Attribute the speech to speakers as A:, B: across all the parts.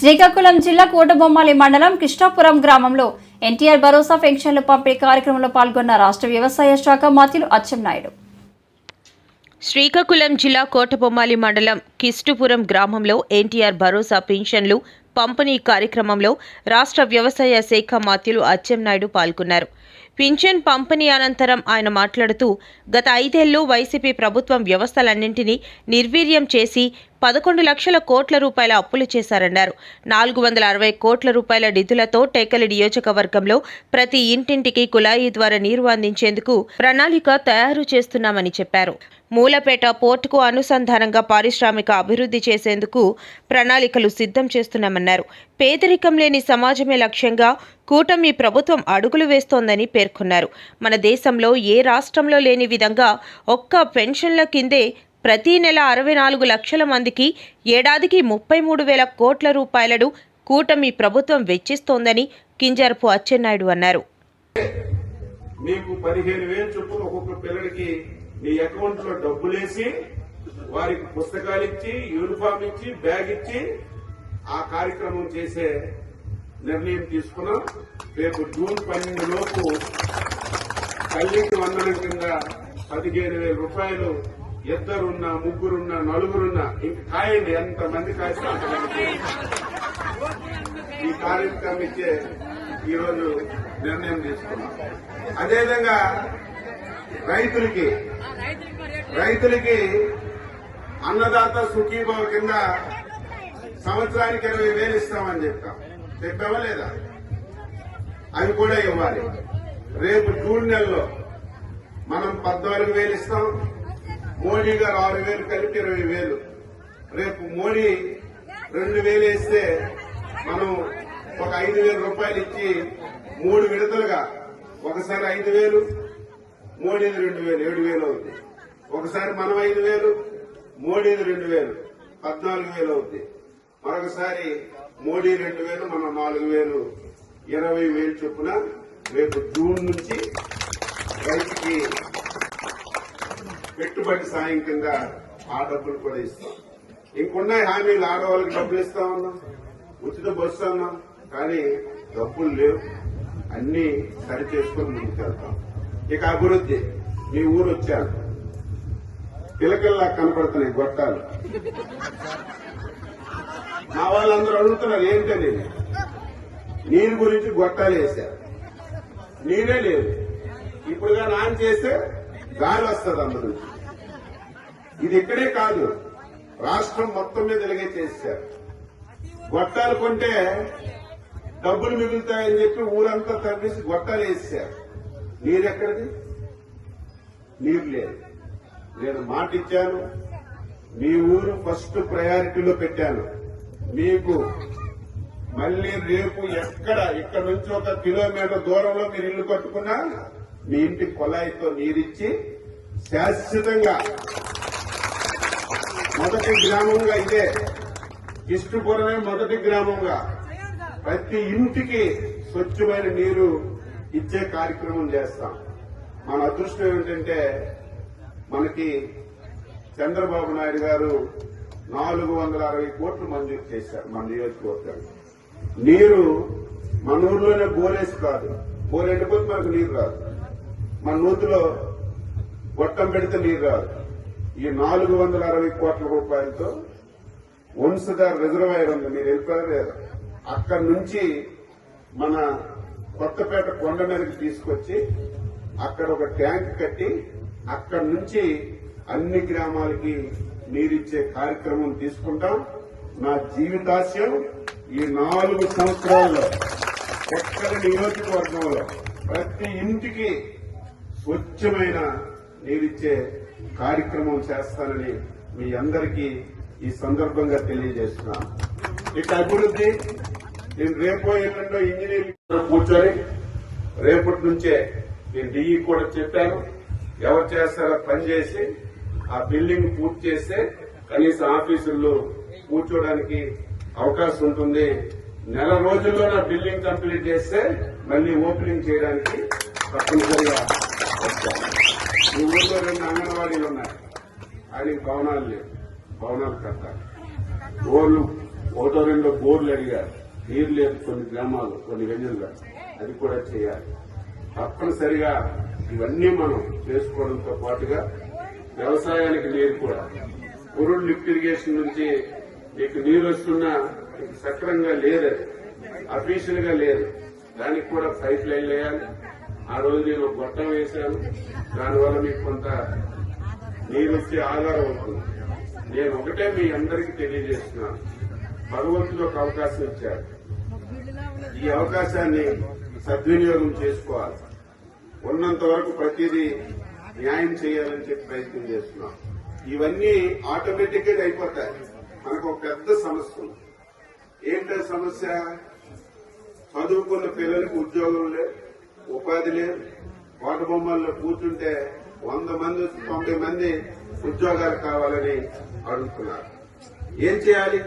A: శ్రీకాకుళం జిల్లా కోటబొమ్మాలి మండలం కృష్ణాపురం గ్రామంలో ఎన్టీఆర్ భరోసా పెన్షన్లు పంపిణీ కార్యక్రమంలో పాల్గొన్న రాష్ట్ర వ్యవసాయ శాఖ మంత్రులు అచ్చెన్నాయుడు.
B: శ్రీకాకుళం జిల్లా కోటబొమ్మాలి మండలం కిష్టుపురం గ్రామంలో ఎన్టీఆర్ భరోసా పెన్షన్లు పంపిణీ కార్యక్రమంలో రాష్ట్ర వ్యవసాయ శాఖ మాత్యులు అచ్చెన్నాయుడు పాల్గొన్నారు. పింఛన్ పంపిణీ అనంతరం ఆయన మాట్లాడుతూ గత ఐదేళ్ళు వైసీపీ ప్రభుత్వం వ్యవస్థలన్నింటినీ నిర్వీర్యం చేసి పదకొండు లక్షల కోట్ల రూపాయల అప్పులు చేశారన్నారు. నాలుగు వందల అరవై కోట్ల రూపాయల నిధులతో టేకలి నియోజకవర్గంలో ప్రతి ఇంటింటికి కుళాయి ద్వారా నీరు అందించేందుకు ప్రణాళిక తయారు చేస్తున్నామని చెప్పారు. మూలపేట పోర్టుకు అనుసంధానంగా పారిశ్రామిక అభివృద్ధి చేసేందుకు ప్రణాళికలు సిద్ధం చేస్తున్నామన్నారు. పేదరికం లేని సమాజమే లక్ష్యంగా కూటమి ప్రభుత్వం అడుగులు వేస్తోందని పేర్కొన్నారు. మన దేశంలో ఏ రాష్ట్రంలో లేని విధంగా ఒక్క పెన్షన్ల కిందే ప్రతి నెల అరవై నాలుగు లక్షల మందికి ఏడాదికి ముప్పై మూడు వేల కోట్ల రూపాయలను కూటమి ప్రభుత్వం వెచ్చిస్తోందని కింజరపు అచ్చెన్నాయుడు అన్నారు.
C: మీకు పదిహేను వేలు చొప్పున ఒక్కొక్క పిల్లడికి మీ అకౌంట్లో డబ్బులేసి వారికి పుస్తకాలు ఇచ్చి యూనిఫామ్ ఇచ్చి బ్యాగ్ ఇచ్చి ఆ కార్యక్రమం చేసే నిర్ణయం తీసుకున్నాం. రేపు జూన్ పన్నెండు లోపు తల్లికి వందనం కింద పదిహేను వేల రూపాయలు ఇద్దరున్నా ముగ్గురున్నా నలుగురున్నా ఇంక కాయండి ఎంతమంది కాసినా అంతమంది ఈ కార్యక్రమం ఇచ్చే ఈరోజు నిర్ణయం తీసుకున్నాం. అదేవిధంగా రైతులకి రైతులకి అన్నదాత సుఖీభావ కింద సంవత్సరానికి ఇరవై వేలు ఇస్తామని చెప్తాం చెప్పావా లేదా? అవి కూడా ఇవ్వాలి. రేపు జూన్ నెలలో మనం పద్నాలుగు వేలు ఇస్తాం. మోడీ గారు ఆరు వేలు కలిపి ఇరవై వేలు. రేపు మోడీ రెండు వేలు వేస్తే మనం ఒక ఐదు వేల రూపాయలు ఇచ్చి మూడు విడతలుగా ఒకసారి ఐదు వేలు మోడీది రెండు వేలు ఏడు వేలు అవుతుంది ఒకసారి మనం ఐదు వేలు మోడీది రెండు వేలు పద్నాలుగు వేలు అవుతుంది మరొకసారి మోడీ రెండు వేలు మనం నాలుగు వేలు ఇరవై వేలు చొప్పున రేపు జూన్ నుంచి రైతుకి పెట్టుబడి సాయం కింద ఆ డబ్బులు కూడా ఇస్తాం. ఇంకున్నాయి హామీలు ఆడవాళ్ళకి డబ్బులు ఇస్తా ఉన్నాం. ఉచిత బస్సు అన్నాం. కానీ డబ్బులు లేవు. అన్ని సరి చేసుకుని ముందుకెళ్తాం. ఇక అభివృద్ధి. మీ ఊరు వచ్చాను పిలకల్లా కనపడుతున్నాయి గొట్టాలు. మా వాళ్ళందరూ అడుగుతున్నారు ఏంటని నీరు గురించి గొట్టాలు వేశారు. నీరే లేదు. ఇప్పుడుగా నాన్ చేస్తే గాలి వస్తుంది అందరూ ఇది ఇక్కడే కాదు. రాష్ట్రం మొత్తం మీద ఇలాగే చేశారు. గొట్టాలు కొంటే డబ్బులు మిగులుతాయని చెప్పి ఊరంతా తరలిసి గొట్టాలు వేసారు నీరెక్కడిది నీరు లేదు. నేను మాట ఇచ్చాను. మీ ఊరు ఫస్ట్ ప్రయారిటీలో పెట్టాను. మీకు మళ్ళీ రేపు ఎక్కడ ఇక్కడ నుంచి ఒక కిలోమీటర్ దూరంలో మీరు ఇల్లు కట్టుకున్నా మీ ఇంటి కొలాయితో నీరిచ్చి శాశ్వతంగా మొదటి గ్రామంగా ఇదే. ఇష్టపురమే మొదటి గ్రామంగా. ప్రతి ఇంటికి స్వచ్ఛమైన నీరు ఇచ్చే కార్యక్రమం చేస్తాం. మన అదృష్టం ఏమిటంటే మనకి చంద్రబాబు నాయుడు గారు నాలుగు వందల అరవై కోట్లు మంజూరు చేశారు మన నియోజకవర్గానికి. నీరు మన ఊర్లోనే బోరేసి కాదు. బోరెండిపోతే మనకు నీరు రాదు. మన నూతిలో గొట్టం పెడితే నీరు రాదు. ఈ నాలుగు వందల అరవై కోట్ల రూపాయలతో వంశధార్ రిజర్వాయర్ ఉంది మీరు వెళ్ళిపోయారు అక్కడి నుంచి మన కొత్తపేట కొండ మీదకి తీసుకొచ్చి అక్కడ ఒక ట్యాంక్ కట్టి అక్కడి నుంచి అన్ని గ్రామాలకి నీరిచ్చే కార్యక్రమం తీసుకుంటాం. నా జీవితాశయం ఈ నాలుగు సంవత్సరాల్లో ఎక్కడ నియోజకవర్గంలో ప్రతి ఇంటికి స్వచ్ఛమైన నీరిచ్చే కార్యక్రమం చేస్తానని మీ అందరికీ ఈ సందర్భంగా తెలియజేస్తున్నాను ఇక అభివృద్ధి నేను రేపో ఎల్లుండో ఇంజనీరింగ్ కూర్చొని రేపటి నుంచే నేను డిఈ కూడా చెప్పాను. ఎవరు చేస్తారో పని చేసి ఆ బిల్డింగ్ పూర్తి చేస్తే కనీసం ఆఫీసుల్లో కూర్చోడానికి అవకాశం ఉంటుంది. నెల రోజుల్లో నా బిల్డింగ్ కంప్లీట్ చేస్తే మళ్ళీ ఓపెనింగ్ చేయడానికి తప్పనిసరిగా వస్తాను ఈ ఊళ్ళో రెండు అంగన్వాడీలు ఉన్నాయి. అది భవనాలు లేవు. భవనాలు కట్టాలి. బోర్లు ఒకటో రెండో బోర్లు అడిగారు. నీరు లేదు కొన్ని గ్రామాలు కొన్ని వెన్నుల్లో అది కూడా చేయాలి. తప్పనిసరిగా ఇవన్నీ మనం చేసుకోవడంతో పాటుగా వ్యవసాయానికి నీరు కూడా. పురుడు లిఫ్ట్ ఇరిగేషన్ నుంచి మీకు నీరు వస్తున్నా సక్రంగా లేదు అఫీషియల్గా లేదు. దానికి కూడా పైప్ లైన్ వేయాలి. ఆ రోజు నేను ఒక గొట్టం వేశాను. దానివల్ల మీకు కొంత నీరు వచ్చే ఆధారం అవుతుంది నేను ఒకటే మీ అందరికీ తెలియజేస్తున్నాను. భగవంతుడు ఒక అవకాశం ఇచ్చారు. ఈ అవకాశాన్ని సద్వినియోగం చేసుకోవాలి. ఉన్నంత వరకు ప్రతిదీ న్యాయం చేయాలని చెప్పి ప్రయత్నం చేస్తున్నాం. ఇవన్నీ ఆటోమేటిక్గా అయిపోతాయి. మనకు ఒక పెద్ద సమస్య ఉంది. ఏంటో సమస్య? చదువుకున్న పిల్లలకు ఉద్యోగం లేదు. ఉపాధి లేదు. కోట బొమ్మల్లో కూర్చుంటే వంద మంది తొంభై మంది ఉద్యోగాలు కావాలని అడుగుతున్నారు. ఏం చేయాలి?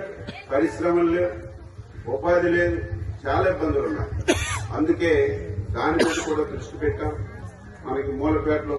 C: పరిశ్రమలు లేవు ఉపాధి లేదు చాలా ఇబ్బందులు ఉన్నాయి. అందుకే దాని మీద కూడా దృష్టి పెట్టాం. మనకి మూలపేటలో